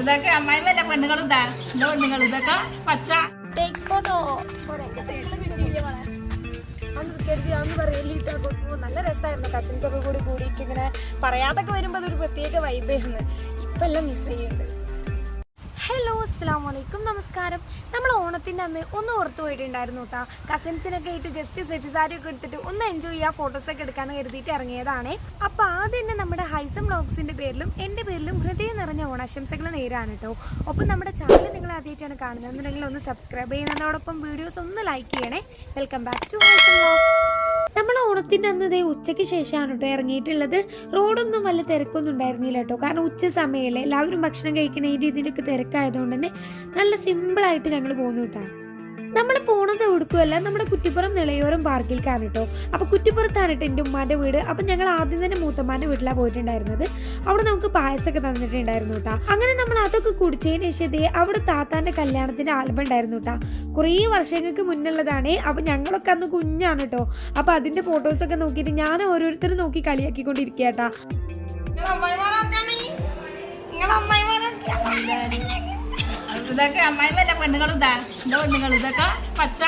ഇതൊക്കെ അമ്മായിമല്ല പെണ്ണുങ്ങളും ഇതാ. പെണ്ണുങ്ങൾ ഇതൊക്കെ പച്ച. നല്ല രസമായിരുന്നു കസിൻസൊക്കെ കൂടി കൂടിയിട്ട് ഇങ്ങനെ പറയാതൊക്കെ വരുമ്പോ അതൊരു പ്രത്യേക വൈബായിരുന്നു ഇപ്പം എല്ലാം മിസ് ചെയ്യുന്നുണ്ട്. അസ്സാം വലൈക്കും നമസ്കാരം. നമ്മൾ ഓണത്തിന്റെ അന്ന് ഒന്ന് ഓർത്ത് പോയിട്ടുണ്ടായിരുന്നു കേട്ടോ കസിൻസിനൊക്കെ ആയിട്ട് ജസ്റ്റ് സെറ്റ് സാരി ഒക്കെ എടുത്തിട്ട് ഒന്ന് എൻജോയ് ചെയ്യുക ഫോട്ടോസൊക്കെ എടുക്കാന്ന് കരുതിയിട്ട് ഇറങ്ങിയതാണ്. അപ്പോൾ ആദ്യം തന്നെ നമ്മുടെ ഹൈസം ബ്ലോഗ്സിന്റെ പേരിലും എന്റെ പേരിലും ഹൃദയം നിറഞ്ഞ ഓണാശംസകൾ നേരാണ് കേട്ടോ ഒപ്പം നമ്മുടെ ചാനൽ നിങ്ങൾ ആദ്യമായിട്ടാണ് കാണുന്നത് എന്നുണ്ടെങ്കിൽ ഒന്ന് സബ്സ്ക്രൈബ് ചെയ്യുന്നതോടൊപ്പം വീഡിയോസ് ഒന്ന് ലൈക്ക് ചെയ്യണേ. വെൽക്കം ബാക്ക് ടു ഹൈസം നമ്മൾ ഓണത്തിന്റെ അന്ന് ദേ ഉച്ചയ്ക്ക് ശേഷമാണ് കേട്ടോ ഇറങ്ങിയിട്ടുള്ളത്. റോഡൊന്നും വല്ല തിരക്കൊന്നും ഉണ്ടായിരുന്നില്ല കേട്ടോ. കാരണം ഉച്ച സമയമല്ലേ. എല്ലാവരും ഭക്ഷണം കഴിക്കണതിന്റെ രീതിയിലൊക്കെ തിരക്കായതുകൊണ്ട് തന്നെ നല്ല സിമ്പിളായിട്ട് ഞങ്ങൾ പോകുന്നു കേട്ടോ. നമ്മൾ പോണത് എവിടുക്കുമല്ല നമ്മുടെ കുറ്റിപ്പുറം നിളയോരം പാർക്കിലേക്കാണ് കേട്ടോ അപ്പോൾ കുറ്റിപ്പുറത്താണ് കേട്ടോ എന്റെ ഉമ്മാന്റെ വീട്. അപ്പം ഞങ്ങൾ ആദ്യം തന്നെ മൂത്തമ്മാന്റെ വീട്ടിലാണ് പോയിട്ടുണ്ടായിരുന്നത്. അവിടെ നമുക്ക് പായസമൊക്കെ തന്നിട്ടുണ്ടായിരുന്നു കേട്ടോ അങ്ങനെ നമ്മൾ അതൊക്കെ കുടിച്ചതിന് ശേഷം ദേ അവിടെ താത്താന്റെ കല്യാണത്തിന്റെ ആൽബം ഉണ്ടായിരുന്നു കേട്ടോ കുറേ വർഷങ്ങൾക്ക് മുന്നുള്ളതാണ് അപ്പം ഞങ്ങളൊക്കെ അന്ന് കുഞ്ഞാണ് കേട്ടോ അപ്പം അതിന്റെ ഫോട്ടോസൊക്കെ നോക്കിയിട്ട് ഞാൻ ഓരോരുത്തരും നോക്കി കളിയാക്കിക്കൊണ്ടിരിക്കുക കേട്ടാ ഇതൊക്കെ അമ്മായിമല്ല പെണ്ണുങ്ങൾ ഇതാ. എന്റെ പെണ്ണുങ്ങൾ. ഇതൊക്കെ പച്ച.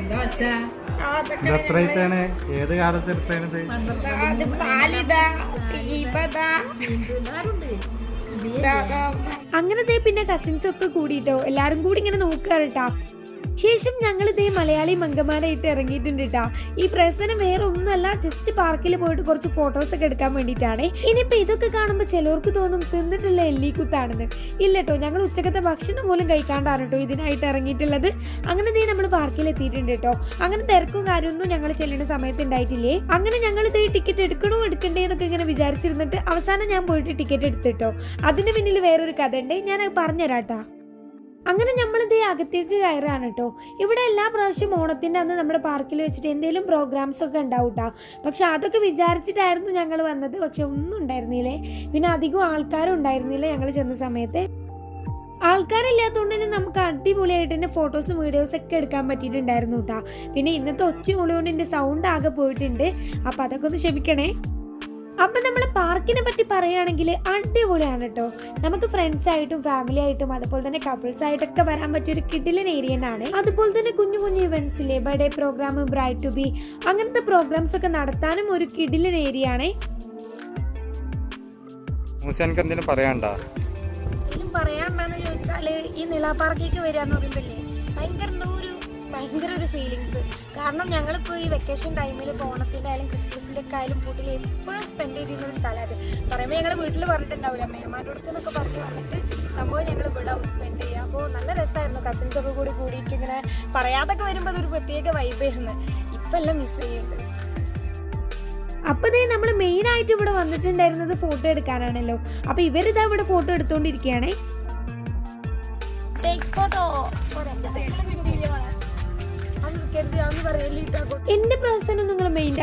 എന്താ പച്ച? എത്രയാണ് ഏത് കാലത്ത് എടുത്താണിത് അങ്ങനെ ദേ പിന്നെ കസിൻസ് ഒക്കെ കൂടിയിട്ടോ എല്ലാരും കൂടി ഇങ്ങനെ നോക്കുക കേട്ടാ ശേഷം ഞങ്ങൾ ഇതേ മലയാളി മംഗമാരായിട്ട് ഇറങ്ങിയിട്ടുണ്ട് കേട്ടാ ഈ പ്രസനം വേറെ ഒന്നല്ല ജസ്റ്റ് പാർക്കിൽ പോയിട്ട് കുറച്ച് ഫോട്ടോസ് ഒക്കെ എടുക്കാൻ വേണ്ടിയിട്ടാണ്. ഇനിയിപ്പോ ഇതൊക്കെ കാണുമ്പോൾ ചിലർക്ക് തോന്നും തിന്നിട്ടുള്ള എല്ലിക്കുത്താണെന്ന് ഇല്ല കേട്ടോ ഞങ്ങൾ ഉച്ചക്കത്തെ ഭക്ഷണം പോലും കഴിക്കാണ്ടാണ് കേട്ടോ ഇതിനായിട്ട് ഇറങ്ങിയിട്ടുള്ളത്. അങ്ങനെ ദേ നമ്മൾ പാർക്കിൽ എത്തിയിട്ടുണ്ട് കേട്ടോ അങ്ങനെ തിരക്കും കാര്യമൊന്നും ഞങ്ങൾ ചെല്ലുന്ന സമയത്ത് ഉണ്ടായിട്ടില്ലേ അങ്ങനെ ഞങ്ങൾ ഇതേ ടിക്കറ്റ് എടുക്കണോ എടുക്കണ്ടേ എന്നൊക്കെ ഇങ്ങനെ വിചാരിച്ചിരുന്നിട്ട് അവസാനം ഞാൻ പോയിട്ട് ടിക്കറ്റ് എടുത്തിട്ടോ. അതിന് പിന്നിൽ വേറൊരു കഥ ഉണ്ട് ഞാൻ പറഞ്ഞുതരാട്ടാ. അങ്ങനെ നമ്മൾ ഇതേ അകത്തേക്ക് കയറാണ് കേട്ടോ ഇവിടെ എല്ലാ പ്രാവശ്യവും ഓണത്തിന്റെ അന്ന് നമ്മുടെ പാർക്കിൽ വെച്ചിട്ട് എന്തെങ്കിലും പ്രോഗ്രാംസ് ഒക്കെ ഉണ്ടാവും കേട്ടോ പക്ഷെ അതൊക്കെ വിചാരിച്ചിട്ടായിരുന്നു ഞങ്ങൾ വന്നത്. പക്ഷെ ഒന്നും ഉണ്ടായിരുന്നില്ലേ? പിന്നെ അധികം ആൾക്കാരും ഉണ്ടായിരുന്നില്ല ഞങ്ങൾ ചെന്ന സമയത്ത്. ആൾക്കാരില്ലാത്തതുകൊണ്ട് തന്നെ നമുക്ക് അടിപൊളിയായിട്ട് തന്നെ ഫോട്ടോസും വീഡിയോസും ഒക്കെ എടുക്കാൻ പറ്റിയിട്ടുണ്ടായിരുന്നു കേട്ടോ പിന്നെ ഇന്നത്തെ ഒച്ച കൊണ്ട് എന്റെ സൗണ്ട് ആകെ പോയിട്ടുണ്ട്. അപ്പം അതൊക്കെ ഒന്ന് ക്ഷമിക്കണേ. അപ്പം നമ്മൾ പാർക്കിനെ പറ്റി പറയുകയാണെങ്കിൽ അടിപൊളിയാണ് കേട്ടോ നമുക്ക് ഫ്രണ്ട്സ് ആയിട്ടും ഫാമിലി ആയിട്ടും അതുപോലെ തന്നെ കപ്പിൾസ് ആയിട്ടൊക്കെ വരാൻ പറ്റിയ ഒരു കിഡിലൻ ഏരിയ ആണ് അതുപോലെ തന്നെ കുഞ്ഞു കുഞ്ഞു ഇവൻസിലെ birthday program bright to be അങ്ങനത്തെ പ്രോഗ്രാംസ് ഒക്കെ നടത്താനും ഒരു കിഡിലൻ ഏരിയ ആണ്. പറയാണ്ടാ പറയാണ്ടെന്ന് ചോദിച്ചാൽ ഈ നിള പാർക്കിലേക്ക് വരികയെന്ന് പറയുമ്പോഴേ ഭയങ്കര ഒരു ഭയങ്കര ഒരു ഫീലിങ്സ് കാരണം ഞങ്ങളിപ്പോ ഈ വെക്കേഷൻ ടൈമിൽ ഓണത്തിന്റെ ആയാലും ക്രിസ്മസിന്റെ ഒക്കെ ആയാലും പൂട്ടിൽ എപ്പോഴും സ്പെൻഡ് ചെയ്തിരുന്ന ഒരു സ്ഥലമാണ് പറയുമ്പോൾ ഞങ്ങൾ വീട്ടിൽ പറഞ്ഞിട്ടുണ്ടാവില്ല അടുത്ത് എന്നൊക്കെ പറഞ്ഞ് വന്നിട്ട് സംഭവം ഞങ്ങൾ ഇവിടെ സ്പെൻഡ് ചെയ്യുക അപ്പോൾ നല്ല രസമായിരുന്നു കസിൻസ് ഒക്കെ കൂടി കൂടിയിട്ട് ഇങ്ങനെ പറയാതൊക്കെ വരുമ്പോൾ അതൊരു പ്രത്യേക വൈബായിരുന്നു ഇപ്പം എല്ലാം മിസ് ചെയ്യുന്നുണ്ട്. അപ്പൊ ദേ നമ്മൾ മെയിൻ ആയിട്ട് ഇവിടെ വന്നിട്ടുണ്ടായിരുന്നത് ഫോട്ടോ എടുക്കാനാണല്ലോ. അപ്പൊ ഇവരിതാ ഇവിടെ ഫോട്ടോ എടുത്തോണ്ടിരിക്കുകയാണേ എന്റെ പ്രസനം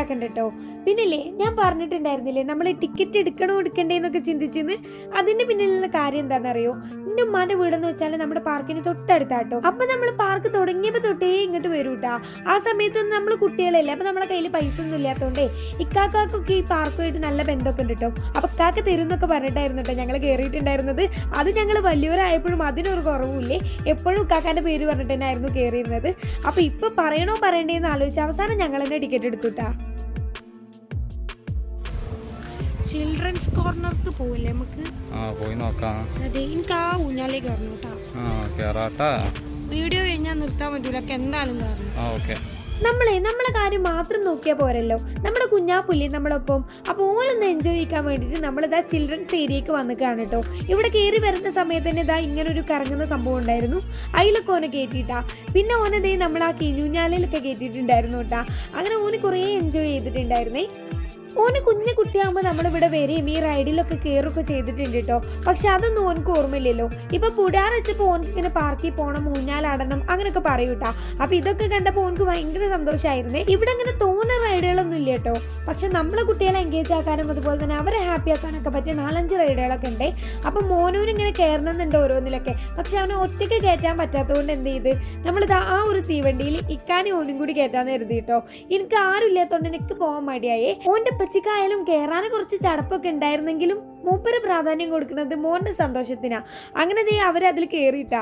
ആക്കണ്ട കേട്ടോ പിന്നില്ലേ ഞാൻ പറഞ്ഞിട്ടുണ്ടായിരുന്നില്ലേ നമ്മൾ ടിക്കറ്റ് എടുക്കണോ എടുക്കണ്ടേ എന്നൊക്കെ ചിന്തിച്ചെന്ന്? അതിന്റെ പിന്നിലുള്ള കാര്യം എന്താണെന്നറിയോ എന്റെ ഉമ്മാന്റെ വീടെന്ന് വെച്ചാൽ നമ്മുടെ പാർക്കിന് തൊട്ടടുത്താട്ടോ. അപ്പൊ നമ്മൾ പാർക്ക് തുടങ്ങിയപ്പോ തൊട്ടേ ഇങ്ങോട്ട് വരൂ കേട്ടാ ആ സമയത്തൊന്നും നമ്മൾ കുട്ടികളല്ലേ അപ്പൊ നമ്മളെ കയ്യിൽ പൈസ ഒന്നും ഇല്ലാത്തോണ്ടേ ഇക്കാക്കൊക്കെ ഈ പാർക്കുമായിട്ട് നല്ല ബന്ധമൊക്കെ ഉണ്ട് കേട്ടോ അപ്പൊ കാക്ക തരുന്നൊക്കെ പറഞ്ഞിട്ടായിരുന്നു കേട്ടോ ഞങ്ങൾ കയറിയിട്ടുണ്ടായിരുന്നത് അത് ഞങ്ങൾ വലിയവരായപ്പോഴും അതിനൊരു കുറവുമില്ലേ. എപ്പോഴും ഉക്കാക്കാന്റെ പേര് പറഞ്ഞിട്ട് തന്നെയായിരുന്നു കയറിയിരുന്നത് അപ്പൊ ഇപ്പൊ പറയണോ പറയണ്ടേന്ന് ആലോചിച്ച് അവസാനം ഞങ്ങൾ തന്നെ ടിക്കറ്റ് എടുത്തുട്ടാ. ചിൽഡ്രൻസ് കോർണർക്ക് പോവില്ലേ നമുക്ക്? ആ പോയി നോക്കാം. അതെ എനിക്ക് ആ ഊഞ്ഞാലേ കയറണം കേട്ടോ. ആ കേറാട്ടാ. വീഡിയോ കഴിഞ്ഞാൽ നിർത്താൻ പറ്റൂല എന്തായാലും കയറണം. ആ ഓക്കെ. നമ്മളെ നമ്മളെ കാര്യം മാത്രം നോക്കിയാൽ പോരല്ലോ. നമ്മുടെ കുഞ്ഞാപ്പുല്ലി നമ്മളൊപ്പം. അപ്പോൾ ഓരോന്ന് എൻജോയ് ചെയ്യാൻ വേണ്ടിയിട്ട് നമ്മളിതാ ചിൽഡ്രൻസ് ഏരിയക്ക് വന്നിക്കാണ് കേട്ടോ. ഇവിടെ കയറി വരുന്ന സമയത്ത് തന്നെ ഇതാ ഇങ്ങനെ ഒരു കറങ്ങുന്ന സംഭവം ഉണ്ടായിരുന്നു. അതിലൊക്കെ ഓനെ കയറ്റിയിട്ടാ പിന്നെ ഓനതേ നമ്മൾ ആ കിഞ്ഞുഞ്ഞാലയിലൊക്കെ കയറ്റിയിട്ടുണ്ടായിരുന്നു കേട്ടാ. അങ്ങനെ ഓന് കുറേ എൻജോയ് ചെയ്തിട്ടുണ്ടായിരുന്നേ. ഓന് കുഞ്ഞു കുട്ടിയാകുമ്പോൾ നമ്മളിവിടെ വരെയും ഈ റൈഡിലൊക്കെ കയറൊക്കെ ചെയ്തിട്ടുണ്ട് കേട്ടോ പക്ഷെ അതൊന്നും ഓനക്ക് ഓർമ്മയില്ലല്ലോ. ഇപ്പൊ പുടാർ വെച്ചപ്പോൾ ഓനക്ക് പാർക്കിൽ പോകണം ഊഞ്ഞാലാടണം അങ്ങനെയൊക്കെ പറയൂട്ടാ അപ്പൊ ഇതൊക്കെ കണ്ടപ്പോൾ ഓനക്ക് ഭയങ്കര സന്തോഷമായിരുന്നേ ഇവിടെ അങ്ങനെ തോന്നുന്ന റൈഡുകളൊന്നും ഇല്ല കേട്ടോ പക്ഷെ നമ്മളെ കുട്ടികളെ എൻഗേജ് ആക്കാനും അതുപോലെ തന്നെ അവരെ ഹാപ്പി ആക്കാനൊക്കെ പറ്റിയ നാലഞ്ച് റൈഡുകളൊക്കെ ഉണ്ട് അപ്പം മോനൂന് ഇങ്ങനെ കയറണമെന്നുണ്ട് ഓരോന്നിലൊക്കെ. പക്ഷെ അവനെ ഒറ്റയ്ക്ക് കയറ്റാൻ പറ്റാത്തതുകൊണ്ട് എന്ത് ചെയ്ത്? നമ്മളിത് ആ ഒരു തീവണ്ടിയിൽ ഇക്കാനും ഓനും കൂടി കയറ്റാന്ന് കരുതി കേട്ടോ എനിക്ക് ആരും ഇല്ലാത്തതുകൊണ്ട് എനിക്ക് പോകാൻ മടിയായേ. ഓന്റെ പച്ചിക്കായാലും കയറാന് കുറച്ച് ചടപ്പൊക്കെ ഉണ്ടായിരുന്നെങ്കിലും മൂപ്പര് പ്രാധാന്യം കൊടുക്കുന്നത് മോന്റെ സന്തോഷത്തിനാ. അങ്ങനെ ദേ അവരതിൽ കയറിയിട്ടാ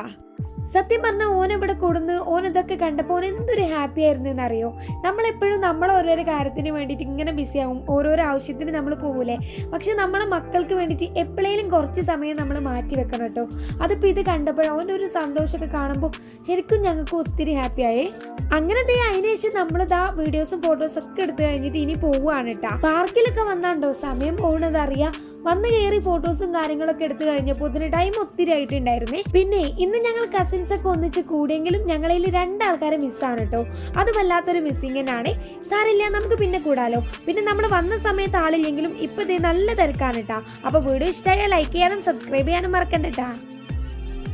സത്യം പറഞ്ഞാൽ ഓൻ ഇവിടെ കൊടുന്ന്? ഓൻ ഇതൊക്കെ കണ്ടപ്പോൾ ഓൻ എന്തൊരു ഹാപ്പി ആയിരുന്നു എന്നറിയോ? നമ്മളെപ്പോഴും നമ്മൾ ഓരോരോ കാര്യത്തിന് വേണ്ടിയിട്ട് ഇങ്ങനെ ബിസി ആവും. ഓരോരോ ആവശ്യത്തിന് നമ്മൾ പോകൂലേ പക്ഷെ നമ്മളെ മക്കൾക്ക് വേണ്ടിയിട്ട് എപ്പോഴേലും കുറച്ച് സമയം നമ്മൾ മാറ്റി വെക്കണം കേട്ടോ. അതിപ്പോൾ ഇത് കണ്ടപ്പോൾ അവന്റെ ഒരു സന്തോഷമൊക്കെ കാണുമ്പോൾ ശരിക്കും ഞങ്ങൾക്ക് ഒത്തിരി ഹാപ്പി ആയേ. അങ്ങനെ ദേ അതിനുശേഷം നമ്മൾ നമ്മളിതാ വീഡിയോസും ഫോട്ടോസും ഒക്കെ എടുത്തു കഴിഞ്ഞിട്ട് ഇനി പോവുകയാണ് കേട്ടോ പാർക്കിലൊക്കെ വന്നാണ്ടോ? സമയം പോകുന്നത് വന്ന് കയറി ഫോട്ടോസും കാര്യങ്ങളൊക്കെ എടുത്തു കഴിഞ്ഞപ്പോൾ ഇതിന് ടൈം ഒത്തിരി ആയിട്ടുണ്ടായിരുന്നേ. പിന്നെ ഇന്ന് ഞങ്ങൾ കസിൻസ് ഒക്കെ ഒന്നിച്ച് കൂടിയെങ്കിലും ഞങ്ങളിൽ രണ്ടാൾക്കാരെ മിസ്സാണ് കേട്ടോ അത് വല്ലാത്തൊരു മിസ്സിങ് സാരില്ല നമുക്ക് പിന്നെ കൂടാലോ. പിന്നെ നമ്മൾ വന്ന സമയത്ത് ആളില്ലെങ്കിലും ഇപ്പൊ നല്ല തിരക്കാണ് കേട്ടാ അപ്പൊ വീഡിയോ ഇഷ്ടമായാൽ ലൈക്ക് ചെയ്യാനും സബ്സ്ക്രൈബ് ചെയ്യാനും മറക്കണ്ട കേട്ടാ